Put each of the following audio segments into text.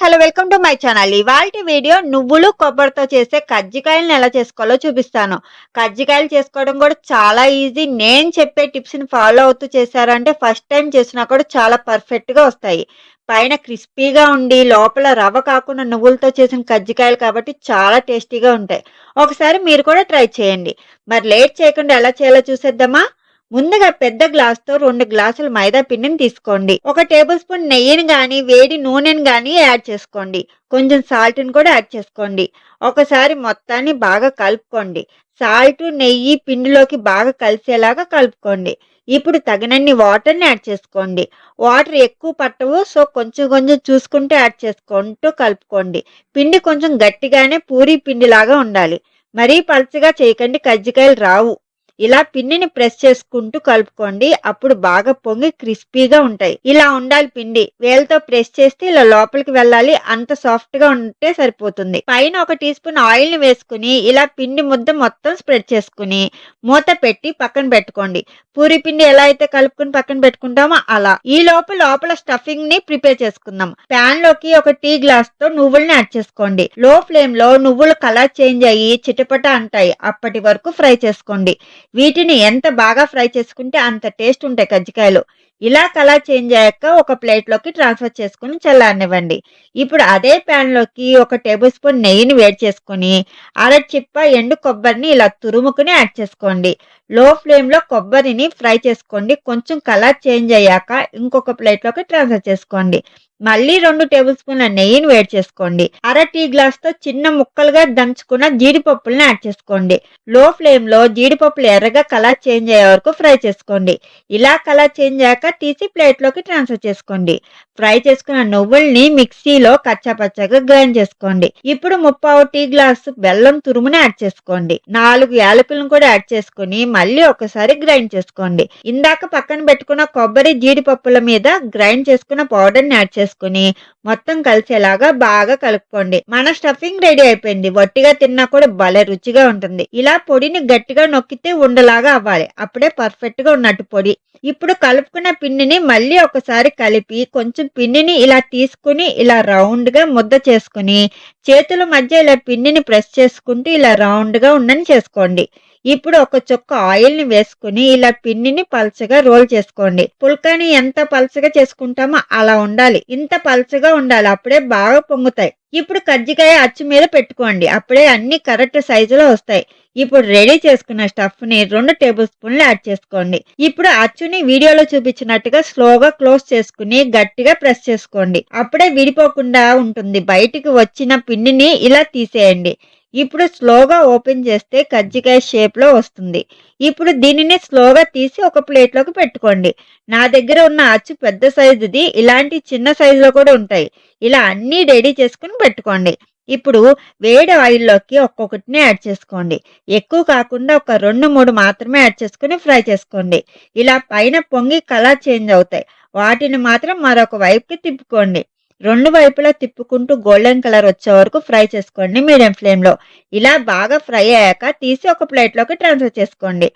Hello welcome to my channel. ఇవాళ video నువ్వులు కొబ్బరితో చేసే కజ్జికాయలను ఎలా చేసుకోవాలో చూపిస్తాను. కజ్జికాయలు చేసుకోవడం కూడా చాలా ఈజీ. నేను చెప్పే టిప్స్ని ఫాలో అవుతూ చేశారంటే ఫస్ట్ టైం చేసినా కూడా చాలా పర్ఫెక్ట్గా వస్తాయి. పైన క్రిస్పీగా ఉండి లోపల రవ్వ కాకుండా నువ్వులతో చేసిన కజ్జికాయలు కాబట్టి చాలా టేస్టీగా ఉంటాయి. ఒకసారి మీరు కూడా ట్రై చేయండి. మరి లేట్ చేయకుండా ఎలా చేయాలో చూసేద్దామా? ముందుగా పెద్ద గ్లాస్తో రెండు గ్లాసుల మైదా పిండిని తీసుకోండి. ఒక టేబుల్ స్పూన్ నెయ్యిని కానీ వేడి నూనెని కానీ యాడ్ చేసుకోండి. కొంచెం సాల్ట్ని కూడా యాడ్ చేసుకోండి. ఒకసారి మొత్తాన్ని బాగా కలుపుకోండి. సాల్ట్ నెయ్యి పిండిలోకి బాగా కలిసేలాగా కలుపుకోండి. ఇప్పుడు తగినన్ని వాటర్ని యాడ్ చేసుకోండి. వాటర్ ఎక్కువ పట్టవు సో కొంచెం కొంచెం చూసుకుంటూ యాడ్ చేసుకుంటూ కలుపుకోండి. పిండి కొంచెం గట్టిగానే పూరి పిండిలాగా ఉండాలి. మరీ పలచగా చేయకండి కజ్జికాయలు రావు. ఇలా పిండిని ప్రెస్ చేసుకుంటూ కలుపుకోండి. అప్పుడు బాగా పొంగి క్రిస్పీగా ఉంటాయి. ఇలా ఉండాలి పిండి. వేలతో ప్రెస్ చేస్తే ఇలా లోపలికి వెళ్ళాలి. అంత సాఫ్ట్గా ఉంటే సరిపోతుంది. పైన ఒక టీ స్పూన్ ఆయిల్ని వేసుకుని ఇలా పిండి ముద్ద మొత్తం స్ప్రెడ్ చేసుకుని మూత పెట్టి పక్కన పెట్టుకోండి. పూరి పిండి ఎలా అయితే కలుపుకుని పక్కన పెట్టుకుంటామో అలా. ఈ లోపు లోపల స్టఫింగ్ని ప్రిపేర్ చేసుకుందాం. ప్యాన్లోకి ఒక టీ గ్లాస్తో నువ్వుల్ని యాడ్ చేసుకోండి. లో ఫ్లేమ్లో నువ్వులు కలర్ చేంజ్ అయ్యి చిటపట అంటాయి. అప్పటి వరకు ఫ్రై చేసుకోండి. వీటిని ఎంత బాగా ఫ్రై చేసుకుంటే అంత టేస్ట్ ఉంటాయి కజ్జికాయలు. ఇలా కలర్ చేంజ్ అయ్యాక ఒక ప్లేట్లోకి ట్రాన్స్ఫర్ చేసుకుని చల్లారనివ్వండి. ఇప్పుడు అదే ప్యాన్లోకి ఒక టేబుల్ స్పూన్ నెయ్యిని వేడి చేసుకొని అర చిప్ప ఎండు కొబ్బరిని ఇలా తురుముకుని యాడ్ చేసుకోండి. లో ఫ్లేమ్లో కొబ్బరిని ఫ్రై చేసుకోండి. కొంచెం కలర్ చేంజ్ అయ్యాక ఇంకొక ప్లేట్లోకి ట్రాన్స్ఫర్ చేసుకోండి. మళ్ళీ రెండు టేబుల్ స్పూన్ల నెయ్యిని వేడి చేసుకోండి. అర టీ గ్లాస్తో చిన్న ముక్కలుగా దంచుకున్న జీడిపప్పులను యాడ్ చేసుకోండి. లో ఫ్లేమ్లో జీడిపప్పులు ఎర్రగా కలర్ చేంజ్ అయ్యే వరకు ఫ్రై చేసుకోండి. ఇలా కలర్ చేంజ్ అయ్యాక తీసి ప్లేట్లోకి ట్రాన్స్ఫర్ చేసుకోండి. ఫ్రై చేసుకున్న నువ్వుల్ని మిక్సీలో కచ్చాపచ్చగా గ్రైండ్ చేసుకోండి. ఇప్పుడు ముప్పావు టీ గ్లాస్ బెల్లం తురుముని యాడ్ చేసుకోండి. నాలుగు యాలకులను కూడా యాడ్ చేసుకుని మళ్ళీ ఒకసారి గ్రైండ్ చేసుకోండి. ఇందాక పక్కన పెట్టుకున్న కొబ్బరి జీడిపప్పుల మీద గ్రైండ్ చేసుకున్న పౌడర్ని యాడ్ చేసుకోండి వేసుకుని మొత్తం కలిసేలాగా బాగా కలుపుకోండి. మన స్టఫింగ్ రెడీ అయిపోయింది. వట్టిగా తిన్నా కూడా భలే రుచిగా ఉంటుంది. ఇలా పొడిని గట్టిగా నొక్కితే ఉండలాగా అవ్వాలి. అప్పుడే పర్ఫెక్ట్గా ఉన్నట్టు పొడి. ఇప్పుడు కలుపుకున్న పిండిని మళ్ళీ ఒకసారి కలిపి కొంచెం పిండిని ఇలా తీసుకుని ఇలా రౌండ్గా ముద్ద చేసుకుని చేతుల మధ్య ఇలా పిన్నిని ప్రెస్ చేసుకుంటూ ఇలా రౌండ్గా ఉండని చేసుకోండి. ఇప్పుడు ఒక చుక్క ఆయిల్ని వేసుకుని ఇలా పిన్నిని పల్చగా రోల్ చేసుకోండి. పుల్కాని ఎంత పల్చగా చేసుకుంటామో అలా ఉండాలి. ఇంత పల్చగా ఉండాలి. అప్పుడే బాగా పొంగుతాయి. ఇప్పుడు కజ్జికాయ అచ్చు మీద పెట్టుకోండి. అప్పుడే అన్ని కరెక్ట్ సైజులో వస్తాయి. ఇప్పుడు రెడీ చేసుకున్న స్టఫ్ని రెండు టేబుల్ స్పూన్లు యాడ్ చేసుకోండి. ఇప్పుడు అచ్చుని వీడియోలో చూపించినట్టుగా స్లోగా క్లోజ్ చేసుకుని గట్టిగా ప్రెస్ చేసుకోండి. అప్పుడే విడిపోకుండా ఉంటుంది. బయటికి వచ్చిన పిండిని ఇలా తీసేయండి. ఇప్పుడు స్లోగా ఓపెన్ చేస్తే కజ్జికాయ షేప్లో వస్తుంది. ఇప్పుడు దీనిని స్లోగా తీసి ఒక ప్లేట్లోకి పెట్టుకోండి. నా దగ్గర ఉన్న అచ్చు పెద్ద సైజుది ఇలాంటి చిన్న సైజులో కూడా ఉంటాయి. ఇలా అన్నీ రెడీ చేసుకుని పెట్టుకోండి. ఇప్పుడు వేడి ఆయిల్లోకి ఒక్కొక్కటిని యాడ్ చేసుకోండి. ఎక్కువ కాకుండా ఒక రెండు మూడు మాత్రమే యాడ్ చేసుకుని ఫ్రై చేసుకోండి. ఇలా పైన పొంగి కలర్ చేంజ్ అవుతాయి. వాటిని మాత్రం మరొక వైపుకి తిప్పుకోండి. రెండు వైపులా తిప్పుకుంటూ గోల్డెన్ కలర్ వచ్చే వరకు ఫ్రై చేసుకోండి మీడియం ఫ్లేమ్లో ఇలా బాగా ఫ్రై అయ్యాక తీసి ఒక ప్లేట్లోకి ట్రాన్స్ఫర్ చేసుకోండి.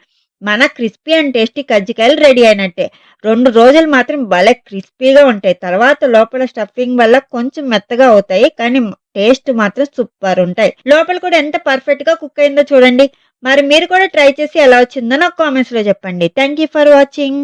మన క్రిస్పీ అండ్ టేస్టీ కజ్జికాయలు రెడీ అయినట్టే. రెండు రోజులు మాత్రం భలే క్రిస్పీగా ఉంటాయి. తర్వాత లోపల స్టఫింగ్ వల్ల కొంచెం మెత్తగా అవుతాయి కానీ టేస్ట్ మాత్రం సూపర్ ఉంటాయి. లోపల కూడా ఎంత పర్ఫెక్ట్గా కుక్ అయిందో చూడండి. మరి మీరు కూడా ట్రై చేసి ఎలా వచ్చిందో నాకు కామెంట్స్లో చెప్పండి. Thank you for watching